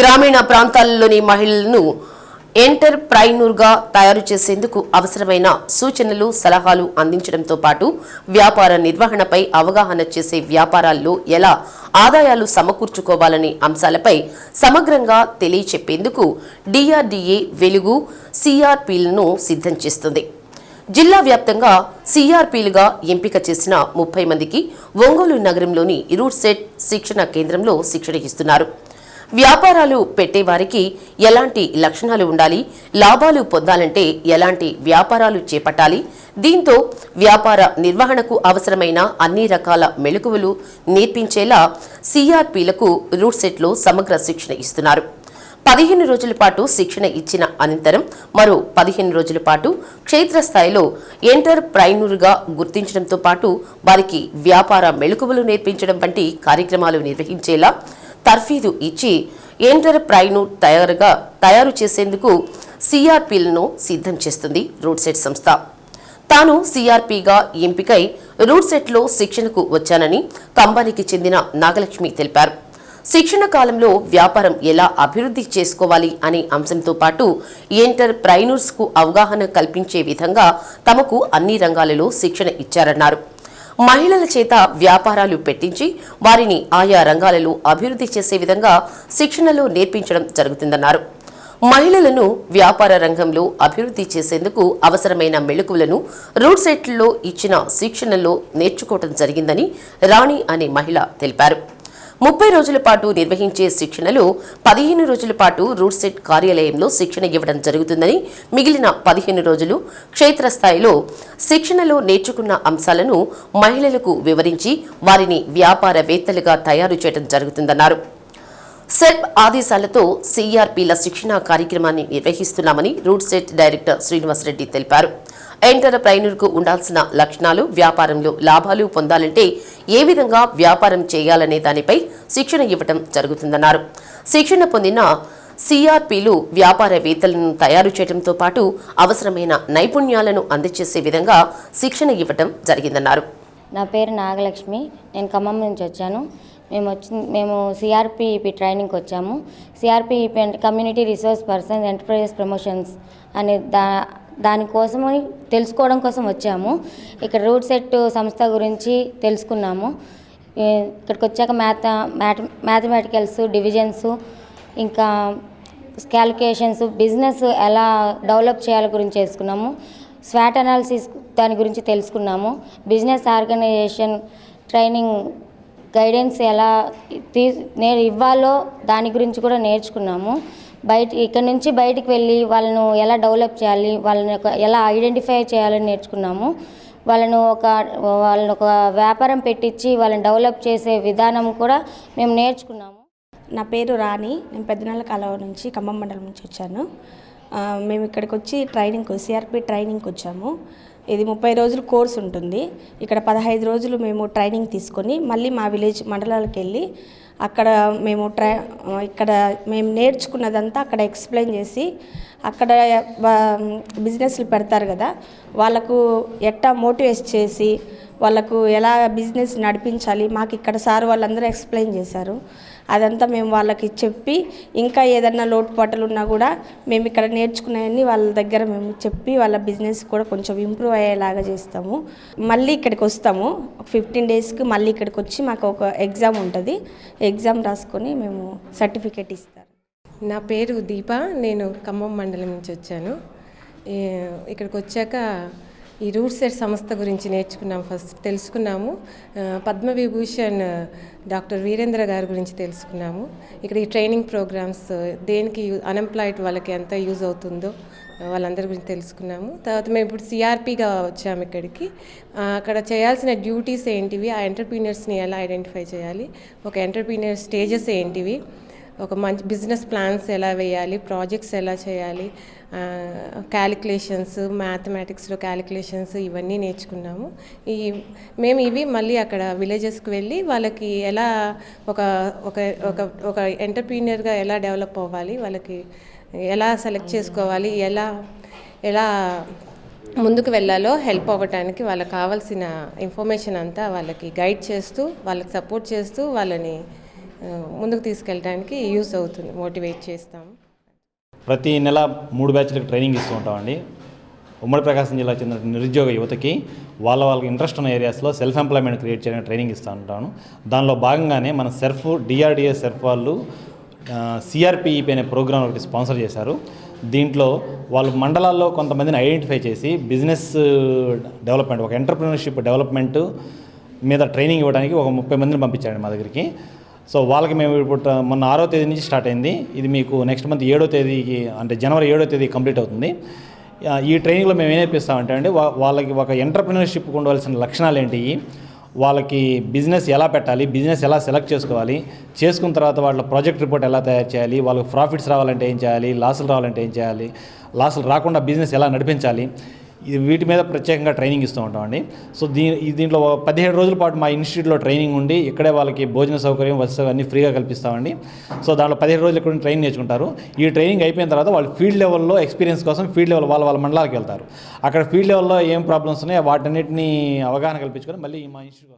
గ్రామీణ ప్రాంతాల్లోని మహిళలను ఎంటర్ప్రైనూర్గా తయారు చేసేందుకు అవసరమైన సూచనలు సలహాలు అందించడంతో పాటు వ్యాపార నిర్వహణపై అవగాహన చేసే వ్యాపారాల్లో ఎలా ఆదాయాలు సమకూర్చుకోవాలనే అంశాలపై సమగ్రంగా తెలియచెప్పేందుకు డిఆర్డీఏ వెలుగు సిఆర్పీలను సిద్ధం చేస్తుంది. జిల్లా వ్యాప్తంగా సిఆర్పీలుగా ఎంపిక చేసిన ముప్పై మందికి ఒంగోలు నగరంలోని రూట్ శిక్షణ కేంద్రంలో శిక్షణ ఇస్తున్నారు. వ్యాపారాలు పెట్టేవారికి ఎలాంటి లక్షణాలు ఉండాలి లాభాలు పొందాలంటే ఎలాంటి వ్యాపారాలు చేపట్టాలి దీంతో వ్యాపార నిర్వహణకు అవసరమైన అన్ని రకాల మెళుకువలు నేర్పించేలా సిఆర్పీలకు రూట్సెట్లో సమగ్ర శిక్షణ ఇస్తున్నారు. పదిహేను రోజుల పాటు శిక్షణ ఇచ్చిన అనంతరం మరో పదిహేను రోజుల పాటు క్షేత్రస్థాయిలో ఎంటర్ప్రైనర్గా గుర్తించడంతో పాటు వారికి వ్యాపార మెళుకువలు నేర్పించడం వంటి కార్యక్రమాలు నిర్వహించేలా తర్ఫీదు ఇచ్చి ఎంటర్ప్రైను తయారుగా తయారు చేసేందుకు సిఆర్పీలను సిద్ధం చేస్తుంది రూట్సెట్ సంస్థ. తాను సిఆర్పీగా ఎంపికై రూట్సెట్లో శిక్షణకు వచ్చానని కంపెనీకి చెందిన నాగలక్ష్మి తెలిపారు. శిక్షణ కాలంలో వ్యాపారం ఎలా అభివృద్ధి చేసుకోవాలి అనే అంశంతో పాటు ఎంటర్ప్రైనర్స్కు అవగాహన కల్పించే విధంగా తమకు అన్ని రంగాలలో శిక్షణ ఇచ్చారన్నారు. మహిళల చేత వ్యాపారాలు పెట్టించి వారిని ఆయా రంగాలలో అభివృద్ధి చేసే విధంగా శిక్షణలో నేర్పించడం జరుగుతుందన్నారు. మహిళలను వ్యాపార రంగంలో అభివృద్ధి చేసేందుకు అవసరమైన మెళుకువలను రూట్ సెట్లో ఇచ్చిన శిక్షణలో నేర్చుకోవడం జరిగిందని రాణి అనే మహిళ తెలిపారు. ముప్పై రోజుల పాటు నిర్వహించే శిక్షణలో పదిహేను రోజుల పాటు రూట్ సెట్ కార్యాలయంలో శిక్షణ ఇవ్వడం జరుగుతుందని మిగిలిన పదిహేను రోజులు క్షేత్రస్థాయిలో శిక్షణలో నేర్చుకున్న అంశాలను మహిళలకు వివరించి వారిని వ్యాపారవేత్తలుగా తయారు చేయడం జరుగుతుందన్నారు. సెల్ఫ్ ఆదేశాలతో సిఆర్పీల శిక్షణా కార్యక్రమాన్ని నిర్వహిస్తున్నామని రూట్ సెట్ డైరెక్టర్ శ్రీనివాసరెడ్డి తెలిపారు. ఎంటర్ప్రైనర్కు ఉండాల్సిన లక్షణాలు వ్యాపారంలో లాభాలు పొందాలంటే ఏ విధంగా వ్యాపారం చేయాలనే దానిపై శిక్షణ ఇవ్వటం జరుగుతుందన్నారు. శిక్షణ పొందిన సిఆర్పిలు వ్యాపారవేత్తలను తయారు చేయడంతో పాటు అవసరమైన నైపుణ్యాలను అందజేసే విధంగా శిక్షణ ఇవ్వటం జరిగిందన్నారు. నా పేరు నాగలక్ష్మి. నేను ఖమ్మం నుంచి వచ్చాను. మేము వచ్చి మేము సిఆర్పిఈపి ట్రైనింగ్కి వచ్చాము. సిఆర్పిఈపి అంటే community resource persons enterprises promotions అనే దా దానికోసమని తెలుసుకోవడం కోసం వచ్చాము. ఇక్కడ రూట్ సెట్ సంస్థ గురించి తెలుసుకున్నాము. ఇక్కడికి వచ్చాక మ్యాథ మ్యాథ మ్యాథమెటికల్స్ డివిజన్స్ ఇంకా క్యాలిక్యులేషన్స్ బిజినెస్ ఎలా డెవలప్ చేయాలి గురించి తెలుసుకున్నాము. స్వాట్ అనాలిసిస్ దాని గురించి తెలుసుకున్నాము. బిజినెస్ ఆర్గనైజేషన్ ట్రైనింగ్ గైడెన్స్ ఎలా తీ నే ఇవ్వాలో దాని గురించి కూడా నేర్చుకున్నాము. బయట ఇక్కడ నుంచి బయటికి వెళ్ళి వాళ్ళను ఎలా డెవలప్ చేయాలి వాళ్ళని ఒక ఎలా ఐడెంటిఫై చేయాలని నేర్చుకున్నాము. వాళ్ళను ఒక వాళ్ళని ఒక వ్యాపారం పెట్టించి వాళ్ళని డెవలప్ చేసే విధానం కూడా మేము నేర్చుకున్నాము. నా పేరు రాణి నేను పెద్దనాళ్ళ కాలువ నుంచి ఖమ్మం మండలం నుంచి వచ్చాను. మేము ఇక్కడికి వచ్చి ట్రైనింగ్ సిఆర్పి ట్రైనింగ్కి వచ్చాము. ఇది ముప్పై రోజులు కోర్స్ ఉంటుంది. ఇక్కడ పదహైదు రోజులు మేము ట్రైనింగ్ తీసుకొని మళ్ళీ మా విలేజ్ మండలాలకు వెళ్ళి అక్కడ మేము ట్రై ఇక్కడ మేము నేర్చుకున్నదంతా అక్కడ ఎక్స్ప్లెయిన్ చేసి అక్కడ బిజినెస్లు పెడతారు కదా వాళ్ళకు ఎట్టా మోటివేట్ చేసి వాళ్ళకు ఎలా బిజినెస్ నడిపించాలి మాకు ఇక్కడ సార్ వాళ్ళందరూ ఎక్స్ప్లెయిన్ చేశారు. అదంతా మేము వాళ్ళకి చెప్పి ఇంకా ఏదన్నా లోటుపాట్లు ఉన్నా కూడా మేము ఇక్కడ నేర్చుకున్నాయని వాళ్ళ దగ్గర మేము చెప్పి వాళ్ళ బిజినెస్ కూడా కొంచెం ఇంప్రూవ్ అయ్యేలాగా చేస్తాము. మళ్ళీ ఇక్కడికి వస్తాము. ఫిఫ్టీన్ డేస్కి మళ్ళీ ఇక్కడికి వచ్చి మాకు ఒక ఎగ్జామ్ ఉంటుంది. ఎగ్జామ్ రాసుకొని మేము సర్టిఫికేట్ ఇస్తారు. నా పేరు దీప. నేను ఖమ్మం మండలం నుంచి వచ్చాను. ఇక్కడికి వచ్చాక ఈ రూట్ సెట్ సంస్థ గురించి నేర్చుకున్నాము ఫస్ట్ తెలుసుకున్నాము. పద్మవిభూషణ్ డాక్టర్ వీరేంద్ర గారి గురించి తెలుసుకున్నాము. ఇక్కడ ఈ ట్రైనింగ్ ప్రోగ్రామ్స్ దేనికి అన్ఎంప్లాయిడ్ వాళ్ళకి ఎంత యూజ్ అవుతుందో వాళ్ళందరి గురించి తెలుసుకున్నాము. తర్వాత మేము ఇప్పుడు సిఆర్పిగా వచ్చాము ఇక్కడికి. అక్కడ చేయాల్సిన డ్యూటీస్ ఏంటివి ఆ ఎంటర్ప్రీనియర్స్ని ఎలా ఐడెంటిఫై చేయాలి ఒక ఎంటర్ప్రీనియర్ స్టేజెస్ ఏంటివి ఒక మంచి బిజినెస్ ప్లాన్స్ ఎలా వేయాలి ప్రాజెక్ట్స్ ఎలా చేయాలి క్యాలిక్యులేషన్స్ మ్యాథమెటిక్స్లో క్యాలిక్యులేషన్స్ ఇవన్నీ నేర్చుకున్నాము. ఈ మేము ఇవి మళ్ళీ అక్కడ విలేజెస్కి వెళ్ళి వాళ్ళకి ఎలా ఒక ఒక ఒక ఒక ఎంటర్ప్రీనియర్గా ఎలా డెవలప్ అవ్వాలి వాళ్ళకి ఎలా సెలెక్ట్ చేసుకోవాలి ఎలా ఎలా ముందుకు వెళ్ళాలో హెల్ప్ అవ్వటానికి వాళ్ళకి కావాల్సిన ఇన్ఫర్మేషన్ అంతా వాళ్ళకి గైడ్ చేస్తూ వాళ్ళకి సపోర్ట్ చేస్తూ వాళ్ళని ముందుకు తీసుకెళ్ళడానికి యూస్ అవుతుంది మోటివేట్ చేస్తాం. ప్రతి నెల మూడు బ్యాచ్లకు ట్రైనింగ్ ఇస్తూ ఉంటామండి. ఉమ్మడి ప్రకాశం జిల్లా చెందిన నిరుద్యోగ యువతకి వాళ్ళ వాళ్ళకి ఇంట్రెస్ట్ ఉన్న ఏరియాస్లో సెల్ఫ్ ఎంప్లాయ్మెంట్ క్రియేట్ చేయడానికి ట్రైనింగ్ ఇస్తూ ఉంటాను. దానిలో భాగంగానే మన సెర్ఫ్ డిఆర్డిఏ సెర్ఫ్ వాళ్ళు సిఆర్పిఈపి అనే ప్రోగ్రామ్ ఒకటి స్పాన్సర్ చేశారు. దీంట్లో వాళ్ళు మండలాల్లో కొంతమందిని ఐడెంటిఫై చేసి బిజినెస్ డెవలప్మెంట్ ఒక ఎంటర్ప్రినర్షిప్ డెవలప్మెంట్ మీద ట్రైనింగ్ ఇవ్వడానికి ఒక ముప్పై మందిని పంపించారండి మా దగ్గరికి. సో వాళ్ళకి మేము ఇప్పుడు మొన్న ఆరో తేదీ నుంచి స్టార్ట్ అయింది. ఇది మీకు నెక్స్ట్ మంత్ ఏడో తేదీకి అంటే జనవరి ఏడో తేదీ కంప్లీట్ అవుతుంది. ఈ ట్రైనింగ్లో మేము ఏం నేర్పిస్తామంటే అండి వా- వాళ్ళకి ఒక ఎంటర్ప్రినర్షిప్ ఉండవలసిన లక్షణాలు ఏంటి? వాళ్ళకి బిజినెస్ ఎలా పెట్టాలి? బిజినెస్ ఎలా సెలెక్ట్ చేసుకోవాలి? చేసుకున్న తర్వాత వాళ్ళ ప్రాజెక్ట్ రిపోర్ట్ ఎలా తయారు చేయాలి? వాళ్ళకి ప్రాఫిట్స్ రావాలంటే ఏం చేయాలి? లాసులు రావాలంటే ఏం చేయాలి? లాసులు రాకుండా బిజినెస్ ఎలా నడిపించాలి? వీటి మీద ప్రత్యేకంగా ట్రైనింగ్ ఇస్తూ ఉంటామండి సో దీ దీంట్లో పదిహేడు రోజుల పాటు మా ఇన్స్టిట్యూట్లో ట్రైనింగ్ ఉండి ఇక్కడే వాళ్ళకి భోజన సౌకర్యం వసతి అన్నీ ఫ్రీగా కల్పిస్తామండి. సో దాంట్లో పదిహేడు రోజులు ఇక్కడ ట్రైనింగ్ నేర్చుకుంటారు. ఈ ట్రైనింగ్ అయిపోయిన తర్వాత వాళ్ళు ఫీల్డ్ లెవెల్లో ఎక్స్పీరియన్స్ కోసం ఫీల్డ్ లెవెల్ వాళ్ళ వాళ్ళ మండలాలకు వెళ్తారు. అక్కడ ఫీల్డ్ లెవెల్లో ఏం ప్రాబ్లమ్స్ ఉన్నాయో వాటన్నిటిని అవగాహన కల్పించుకొని మళ్ళీ మా ఇన్స్టిట్యూట్